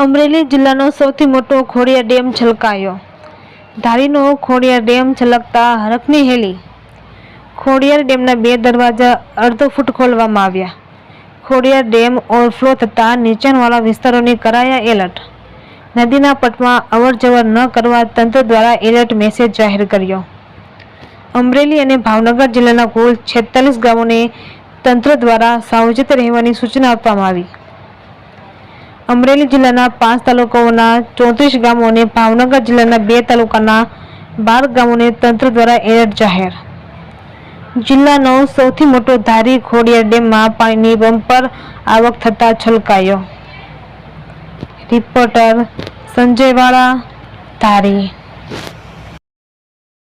અમરેલી જિલ્લાનો સૌથી મોટો ખોડિયાર ડેમ છલકાયો. ધારીનો ખોડિયાર ડેમ છલકતા હરખની હેલી. ખોડિયાર ડેમના બે દરવાજા અડધો ફૂટ ખોલવામાં આવ્યા. ખોડિયાર ડેમ ઓવરફ્લો થતાં નીચાણવાળા વિસ્તારોને કરાયા એલર્ટ. નદીના પટમાં અવરજવર ન કરવા તંત્ર દ્વારા એલર્ટ મેસેજ જાહેર કર્યો. અમરેલી અને ભાવનગર જિલ્લાના કુલ છેતાલીસ ગામોને તંત્ર દ્વારા સાવચેત રહેવાની સૂચના આપવામાં આવી. અમરેલી જિલ્લાના પાંચ તાલુકાઓના ચોત્રીસ ગામો અને ભાવનગર જિલ્લાના બે તાલુકાના બાર ગામોને તંત્ર દ્વારા એલર્ટ જાહેર. જિલ્લાનો સૌથી મોટો ધારી ખોડિયા ડેમમાં પાણીની બમ્પર આવક થતાં છલકાયો. રિપોર્ટર સંજયવાળા ધારી.